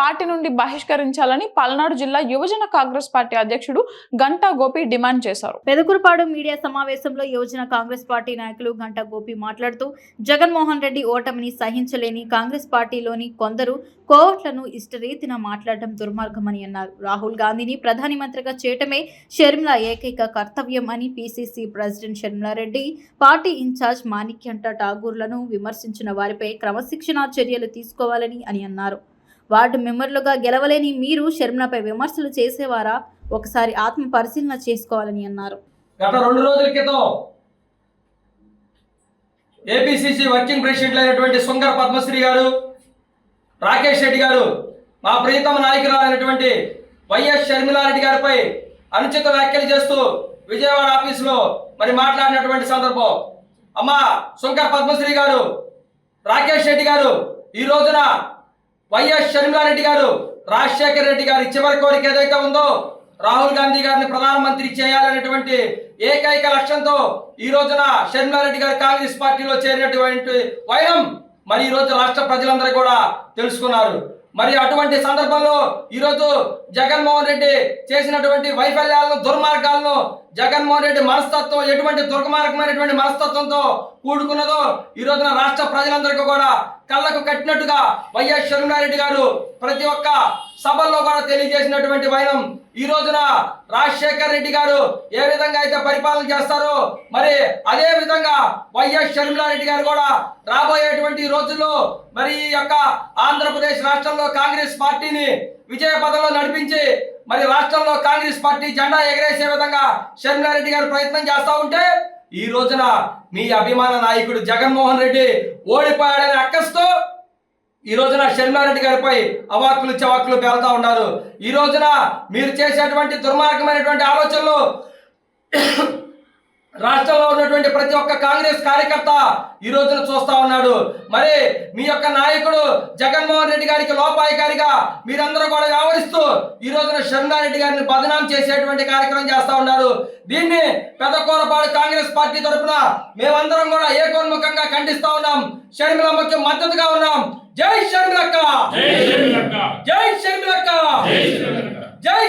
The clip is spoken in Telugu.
పార్టీ నుండి బహిష్కరించాలని పల్నాడు జిల్లా యువజన కాంగ్రెస్ పార్టీ అధ్యక్షుడు గంటా గోపి డిమాండ్ చేశారు. పెదకురపాడు మీడియా సమావేశంలో యువజన కాంగ్రెస్ పార్టీ నాయకులు గంటా గోపి మాట్లాడుతూ జగన్మోహన్ రెడ్డి ఓటమిని సహించలేని కాంగ్రెస్ పార్టీలోని కొందరు కోవట్లను ఇష్టరీతిన మాట్లాడటం దుర్మార్గమని అన్నారు. రాహుల్ గాంధీని ప్రధాని మంత్రిగా చేయటమే షర్మిల ఏకైక కర్తవ్యం అని PCC president Sharmila Reddy party incharge మాణిక్యంట ఠాగూర్లను విమర్శించిన వారిపై క్రమశిక్షణా చర్యలు తీసుకోవాలని అని అన్నారు. వార్డు మెంబర్లుగా గెలవలేని మీరు షర్మిలపై విమర్శలు చేసేవారా? ఒకసారి ఆత్మ పరిశీలన చేసుకోవాలని అన్నారు. గత రెండు రోజుల క్రితం ఏపీసీసీ వర్కింగ్ ప్రెసిడెంట్ అయినటువంటి సుంగర పద్మశ్రీ గారు రాకేష్ రెడ్డి గారు మా ప్రియతమ నాయకురాలైనటువంటి వైఎస్ షర్మిలారెడ్డి గారిపై అనుచిత వ్యాఖ్యలు చేస్తూ విజయవాడ ఆఫీసులో మరి మాట్లాడినటువంటి సందర్భం. అమ్మా సుంకర్ పద్మశ్రీ గారు రాకేష్ రెడ్డి గారు ఈ రోజున వైఎస్ షర్మిలారెడ్డి గారు రాజశేఖర రెడ్డి గారి చివరి కోరిక ఏదైతే ఉందో రాహుల్ గాంధీ గారిని ప్రధానమంత్రి చేయాలనేటువంటి ఏకైక లక్ష్యంతో ఈ రోజున షర్మిలారెడ్డి గారు కాంగ్రెస్ పార్టీలో చేరినటువంటి వైనం మరి ఈ రోజు రాష్ట్ర ప్రజలందరూ కూడా తెలుసుకున్నారు. మరి అటువంటి సందర్భంలో ఈరోజు జగన్మోహన్ రెడ్డి చేసినటువంటి వైఫల్యాలను దుర్మార్గాలను జగన్మోహన్ రెడ్డి మనస్తత్వం ఎటువంటి దుర్మార్గమైనటువంటి మనస్తత్వంతో కూడుకున్నదో ఈ రోజున రాష్ట్ర ప్రజలందరికీ కూడా కళ్ళకు కట్టినట్టుగా వైఎస్ షర్మిలారెడ్డి గారు ప్రతి ఒక్క సభల్లో కూడా తెలియజేసినటువంటి వైనం ఈ రోజున రాజశేఖర్ రెడ్డి గారు ఏ విధంగా అయితే పరిపాలన చేస్తారో మరి అదే విధంగా వైఎస్ షర్మిలారెడ్డి గారు కూడా రాబోయేటువంటి రోజుల్లో మరి ఈ యొక్క ఆంధ్రప్రదేశ్ రాష్ట్రంలో కాంగ్రెస్ పార్టీని విజయ పదంలో నడిపించి మరి రాష్ట్రంలో కాంగ్రెస్ పార్టీ జెండా ఎగరేసే విధంగా షర్మిలారెడ్డి గారు ప్రయత్నం చేస్తూ ఉంటే ఈ రోజున మీ అభిమాన నాయకుడు జగన్మోహన్ రెడ్డి ఓడిపోయాడని అక్కస్తో ఈ రోజున షర్మారెడ్డి గారిపై అవాక్కులు చవాక్కులు పేలుతా ఉన్నారు. ఈ రోజున మీరు చేసేటువంటి దుర్మార్గమైనటువంటి ఆలోచనలు రాష్ట్రంలో ఉన్నటువంటి ప్రతి ఒక్క కాంగ్రెస్ కార్యకర్త ఈ రోజున చూస్తా ఉన్నాడు. మరి మీ యొక్క నాయకుడు జగన్మోహన్ రెడ్డి గారికి లోపాయికారిగా మీరందరూ కూడా వ్యవహరిస్తూ ఈ రోజున షర్మిలారెడ్డి గారిని బదనాం చేసేటువంటి కార్యక్రమం చేస్తా ఉన్నారు దీన్ని పెదకూరపాడు కాంగ్రెస్ పార్టీ తరఫున మేమందరం కూడా ఏకోన్ముఖంగా ఖండిస్తా ఉన్నాం. షర్మిలమ్మకి మద్దతుగా ఉన్నాం. జై షర్మిలక్క! జై షర్మిలక్క! జై షర్మిలక్క! జై